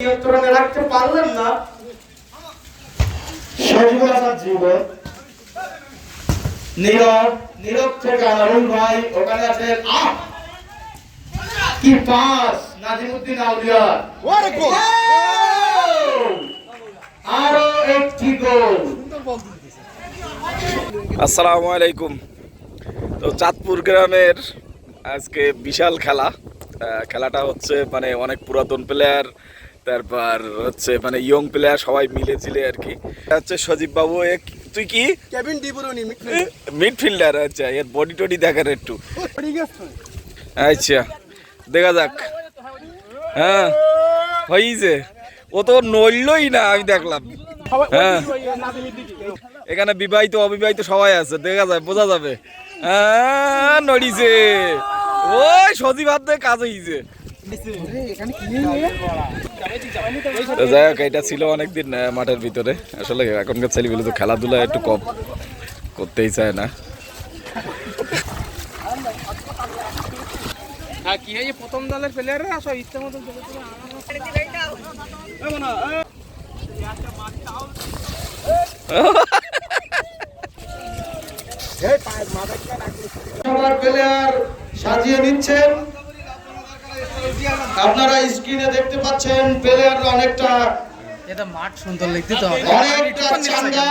নিয়ন্ত্রণে রাখতে পারলেন না। হাসান জীবন। নীরব নীরব থেকে আনারুল ভাই ওখানে আছেন আহ! কি পাস নাজিমুদ্দিন আউলিয়া আরও একটি গোল। আসসালামু আলাইকুম। তো চাঁদপুর গ্রামের আজকে বিশাল খেলা। আহ, খেলাটা হচ্ছে মানে অনেক পুরাতন প্লেয়ার তারপর হচ্ছে মানে ইয়ং প্লেয়ার সবাই মিলে ঝিলে আর কি। হচ্ছে সজীব বাবু এক তুই কি? কেবিন ডিবরুনি মিডফিল্ডার আচ্ছা এর বডি টডি দেখার একটু। আচ্ছা দেখা যাক। হ্যাঁ হয়েছে ও তো নড়লই না আমি দেখলাম। হ্যাঁ। এখানে বিবাহিত অবিবাহিত সবাই আছে দেখা যায় বোঝা যাবে। হ্যাঁ নড়িছে। ওই সজীব হাত কাজ হয়েছে তো যাই হোক এটা ছিল অনেকদিন মাঠের ভিতরে। আসলে এখনকার ছেলেগুলো তো খেলাধুলা একটু কম করতেই চায় না। হ্যাঁ কি প্রথম দলের প্লেয়াররা সব ইচ্ছা মতো চলে চলে প্লেয়ার সাজিয়ে নিচ্ছেন। আপনারা স্ক্রিনে দেখতে পাচ্ছেন প্লেয়ার অনেকটা এটা মাঠ সুন্দর লিখতে তো অনেকটা চাঙ্গা।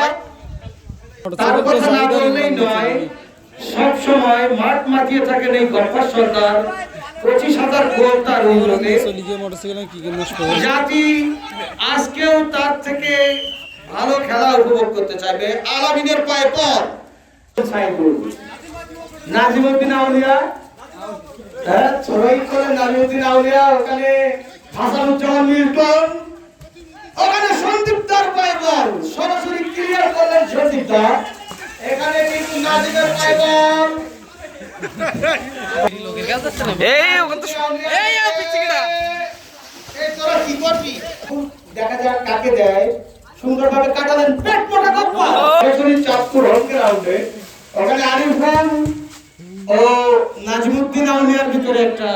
তার কথা না বললেই নয় সব সময় মাঠ মাতিয়ে থাকেন এই গফর সর্দার। পঁচিশ হাজার গোল তার উন্নতে জাতি আজকেও তার থেকে ভালো খেলা উপভোগ করতে চাইবে। আলামিনের পায়ে পর। নাজিমুদ্দিন আউলিয়া হ্যাঁ করে নাজিমুদ্দিন আউলিয়া ওখানে হাসানুজ্জামান মিল্টন ওখানে সন্দীপ দার পায়ে সরাসরি ক্লিয়ার করলেন সন্দীপ দার এখানে কিন্তু নাজিমের পায়ে এই ওখানে তো এই তোরা কি করবি? দেখা যাক কাকে দেয়। সুন্দরভাবে কাটালেন। পেট মোটা কপ্পা চাঁদপুর হোম গ্রাউন্ডে ওখানে আরিফ খান নাজমুদ্দিন আউলিয়ার ভিতরে একটা।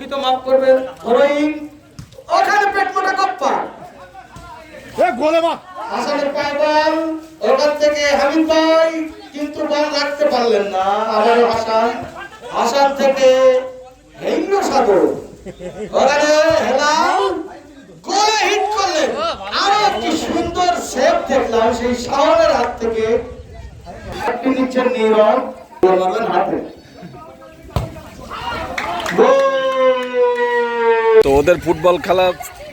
কি তো মাফ করবেন? ধরোইন ওখানে পেট মোটা কপ্পা। হাসানের পায়ে বল ওখান থেকে হামিদ ভাই কিন্তু বল রাখতে পারলেন না আবারও হাসান। হাসান থেকে হেইন্য সাগর। ওখানে হেলাল গোলে হিট করলেন। আরও কি সুন্দর সেভ দেখলাম সেই শাওনের হাত থেকে। নিচ্ছেন নীরব গোল হাতে। গোল! তো ওদের ফুটবল খেলা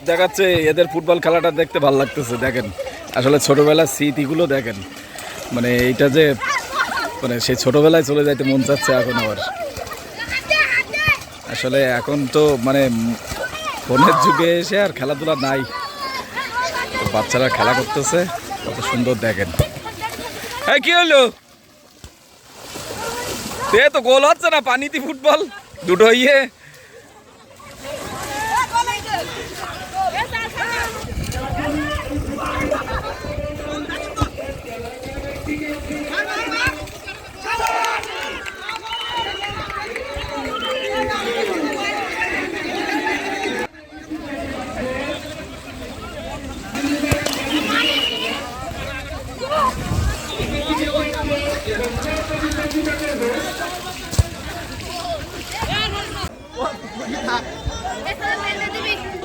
দেখাচ্ছে, এদের ফুটবল খেলাটা দেখতে ভালো লাগতেছে, দেখেন। আসলে ছোটবেলার স্মৃতিগুলো দেখেন। মানে এইটা যে মানে সেই ছোটবেলায় চলে যাইতে মন চাচ্ছে এখন আবার। আসলে এখন তো মানে ফোনের যুগে এসে আর খেলাধুলা নাই। বাচ্চারা খেলা করতেছে, কত সুন্দর দেখেন। হ্যাঁ কি হলো তো গোল হচ্ছে না, পানিতে ফুটবল। দুটো ইয়ে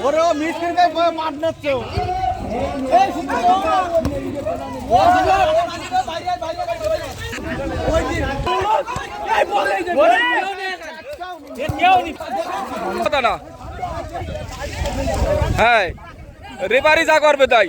ওরে মিস করে গেছে মাঠ নাচছে ও এই সুন্দর ও সুন্দর বাইরে বাইরে ওই দিন এই বল এই যে কেউ নি কথা না হ্যাঁ রেফারি যা করবে তাই।